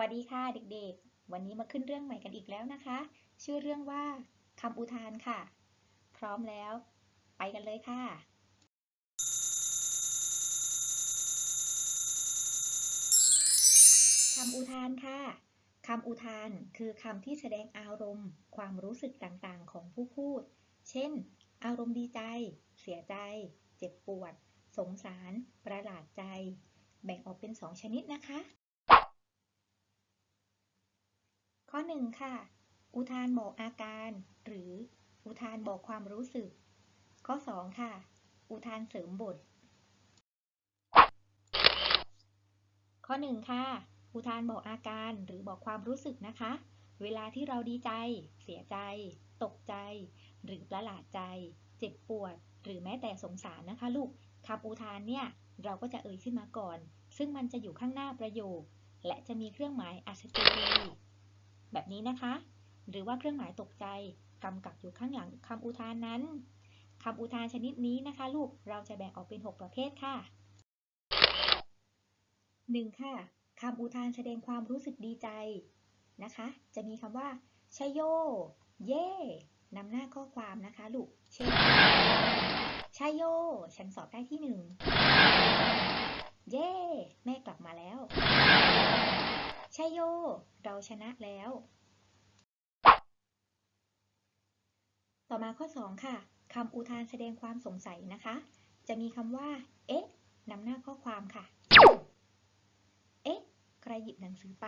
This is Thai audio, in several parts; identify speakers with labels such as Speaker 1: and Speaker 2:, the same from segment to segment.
Speaker 1: วัสดีค่ะเด็กๆ วันนี้มาขึ้นเรื่องใหม่กันอีกแล้วนะคะ ชื่อเรื่องว่าคำอุทานค่ะ พร้อมแล้ว ไปกันเลยค่ะ คำอุทานค่ะคำอุทานคือคำที่แสดงอารมณ์ ความรู้สึกต่างๆของผู้พูด เช่น อารมณ์ดีใจ เสียใจ เจ็บปวด สงสาร ประหลาดใจ แบ่งออกเป็นสองชนิดนะคะ ข้อ 1 ค่ะ อุทานบอกอาการ หรืออุทานบอกความรู้สึก ข้อ 2 ค่ะ อุทานเสริมบท ข้อ 1 ค่ะ อุทานบอกอาการหรือบอกความรู้สึกนะคะ เวลาที่เราดีใจ เสียใจ ตกใจ หรือประหลาดใจ เจ็บปวด หรือแม้แต่สงสารนะคะลูกคำอุทานเนี่ยเราก็จะเอ่ยขึ้นมาก่อน ซึ่งมันจะอยู่ข้างหน้าประโยค และจะมีเครื่องหมายอัศจรี แบบนี้นะคะ หรือว่าเครื่องหมายตกใจกำกับอยู่ข้างหลังคำอุทานนั้นคำอุทานชนิดนี้นะคะ ลูกเราจะแบ่งออกเป็น 6 ประเภทค่ะ 1. ค่ะคำอุทานแสดงความรู้สึกดีใจนะคะ จะมีคำว่าชยโย เย่นำหน้าข้อความนะคะ ลูก เช่นชายโย ฉันสอบได้ที่หนึ่ง เย่ แม่กลับมาแล้ว ชายโย เราชนะแล้ว ต่อมาข้อ 2 ค่ะคำอุทานแสดงความสงสัยนะคะ จะมีคำว่า เอ๊ะนำหน้าข้อความค่ะ เอ๊ะ ใครหยิบหนังสือไป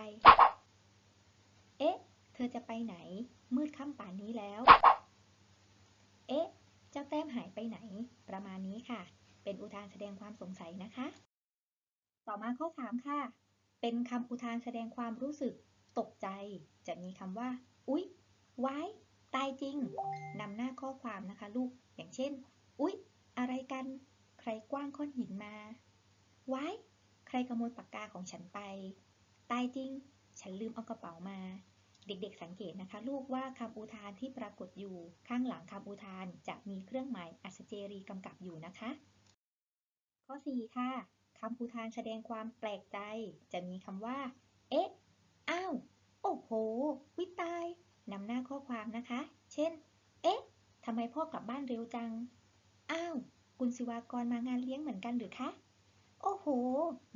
Speaker 1: เอ๊ะ เธอจะไปไหน มืดค่ำป่านนี้แล้ว เอ๊ะ เจ้าแต้มหายไปไหน ประมาณนี้ค่ะ เป็นอุทานแสดงความสงสัยนะคะ ต่อมาข้อ 3 ค่ะ เป็นคำอุทานแสดงความรู้สึกตกใจ จะมีคำว่า อุ๊ย ไว้ ตายจริง นำหน้าข้อความนะคะลูก อย่างเช่น อุ๊ย อะไรกัน ใครกว้างก้อนหินมา ไว้ ใครขโมยปากกาของฉันไป ตายจริง ฉันลืมเอากระเป๋ามา เด็กๆสังเกตนะคะ ลูกว่าคำอุทานที่ปรากฏอยู่ข้างหลังคำอุทานจะมีเครื่องหมายอัศเจรีกำกับอยู่นะคะ ข้อ 4 ค่ะ คำอุทานแสดงความแปลกใจ จะมีคำว่า เอ๊ะ อ้าว โอ้โห วิตาย นำหน้าข้อความนะคะ เช่น เอ๊ะ ทำไมพ่อกลับบ้านเร็วจัง อ้าว คุณศิวากรมางานเลี้ยงเหมือนกันหรือคะ โอ้โห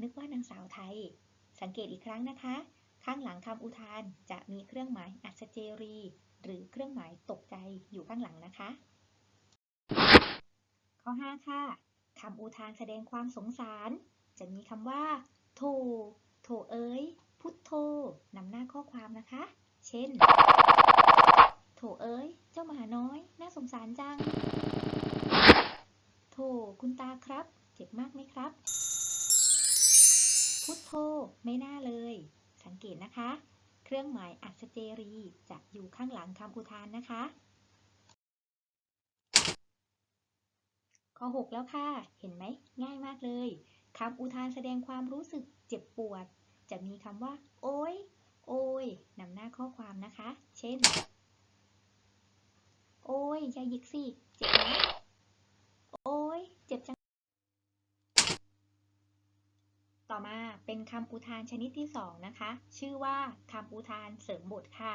Speaker 1: นึกว่านางสาวไทย สังเกตอีกครั้งนะคะ ข้างหลังคำอุทานจะมีเครื่องหมายอัศเจรี หรือเครื่องหมายตกใจอยู่ข้างหลังนะคะ ข้อ 5 ค่ะ คำอุทานแสดงความสงสาร จะมีคำว่า โถ โถเอ้ย พุทโธนำหน้าข้อความนะคะ เช่น โถเอ้ย เจ้าหมาน้อย น่าสงสารจัง โถ คุณตาครับ เจ็บมากไหมครับ พุทโธ ไม่น่าเลย สังเกตนะคะ เครื่องหมายอัศเจรี จะอยู่ข้างหลังคำอุทานนะคะ อ 6 แล้วค่ะ เห็นไหม ง่ายมากเลยคำอุทานแสดงความรู้สึกเจ็บปวด จะมีคำว่า โอ้ย โอ้ยนำหน้าข้อความนะคะ เช่น โอ้ยอย่าหยิกสิ เจ็บนะโอ้ย เจ็บจัง ต่อมาเป็นคำอุทานชนิดที่2นะคะ ชื่อว่าคำอุทานเสริมบทค่ะ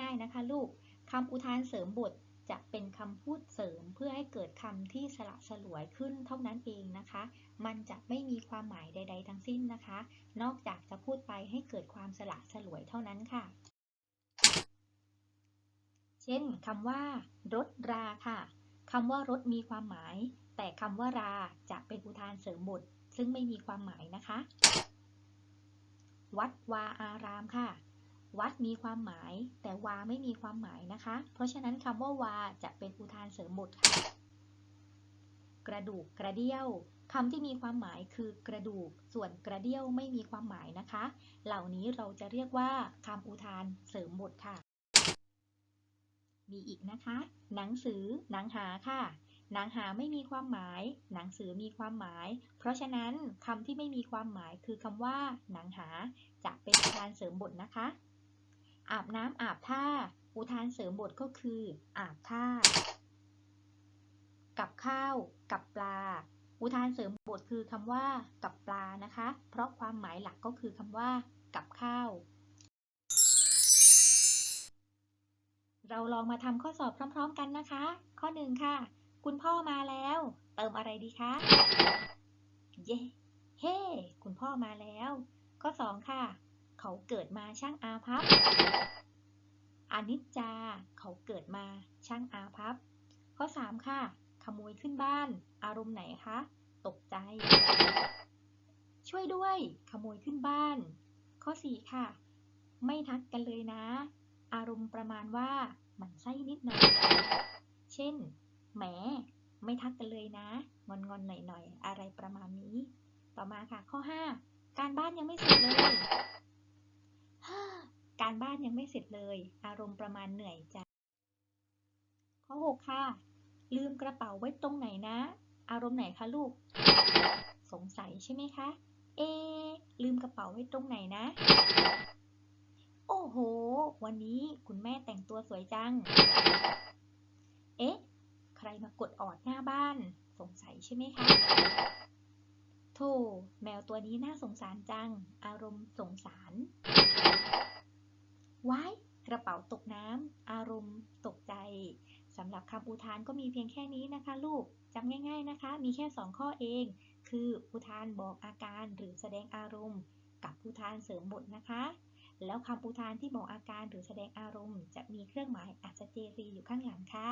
Speaker 1: ง่าย ๆนะคะ ลูกคำอุทานเสริมบท จะเป็นคำพูดเสริมเพื่อให้เกิดคำที่สละสลวยขึ้นเท่านั้นเองนะคะ มันจะไม่มีความหมายใด ๆ ทั้งสิ้นนะคะ นอกจากจะพูดไปให้เกิดความสละสลวยเท่านั้นค่ะ เช่นคำว่ารถราค่ะคำว่ารถมีความหมาย แต่คำว่าราจะเป็นอุทานเสริมบทซึ่งไม่มีความหมายนะคะ วัดวาอารามค่ะ วัดมีความหมาย แต่วาไม่มีความหมายนะคะ เพราะฉะนั้นคำว่าวาจะเป็นอุทานเสริมบทค่ะ กระดูกกระเดี่ยวคำที่มีความหมายคือกระดูก ส่วนกระเดี่ยวไม่มีความหมายนะคะ เหล่านี้เราจะเรียกว่าคำอุทานเสริมบทค่ะ มีอีกนะคะ หนังสือ หนังหาค่ะ หนังหาไม่มีความหมาย หนังสือมีความหมาย เพราะฉะนั้นคำที่ไม่มีความหมายคือคำว่า หนังหาจะเป็นอุทานเสริมบทนะคะ อาบน้ำอาบท่า อุทานเสริมบทก็คือ อาบท่า กับข้าว กับปลา อุทานเสริมบทคือคำว่า กับปลานะคะ เพราะความหมายหลักก็คือคำว่า กับข้าว เราลองมาทำข้อสอบพร้อม ๆ กันนะคะ ข้อหนึ่งค่ะ คุณพ่อมาแล้ว เติมอะไรดีคะเย้เฮ้ คุณพ่อมาแล้ว ข้อสองค่ะ เขาเกิดมาช่างอาภัพ อนิจจา เขาเกิดมาช่างอาภัพ ข้อสามค่ะ ขโมยขึ้นบ้าน อารมณ์ไหนคะ ตกใจ ช่วยด้วย ขโมยขึ้นบ้าน ข้อสี่ค่ะ ไม่ทักกันเลยนะ อารมณ์ประมาณว่าหมันไส้นิดหน่อย เช่น แหม ไม่ทักกันเลยนะ งอนงอนๆหน่อยหน่อยๆอะไรประมาณนี้ ต่อมาค่ะ ข้อ 5 การบ้านยังไม่เสร็จเลย การบ้านยังไม่เสร็จเลย อารมณ์ประมาณเหนื่อยใจข้อ6ค่ะ ลืมกระเป๋าไว้ตรงไหนนะ อารมณ์ไหนคะลูก สงสัยใช่ไหมคะ เอ ลืมกระเป๋าไว้ตรงไหนนะ โอ้โห วันนี้คุณแม่แต่งตัวสวยจัง เอ๊ะ ใครมากดออดหน้าบ้าน สงสัยใช่ไหมคะ โธ่แมวตัวนี้น่าสงสารจัง อารมณ์สงสาร ว้ายกระเป๋าตกน้ำอารมณ์ตกใจสำหรับคำอุทานก็มีเพียงแค่นี้นะคะ ลูกจำง่าย ๆนะคะ มีแค่ 2 ข้อเอง คืออุทานบอกอาการหรือแสดงอารมณ์ กับอุทานเสริมบทนะคะ แล้วคำอุทานที่บอกอาการหรือแสดงอารมณ์ จะมีเครื่องหมายอัศเจรีย์อยู่ข้างหลังค่ะ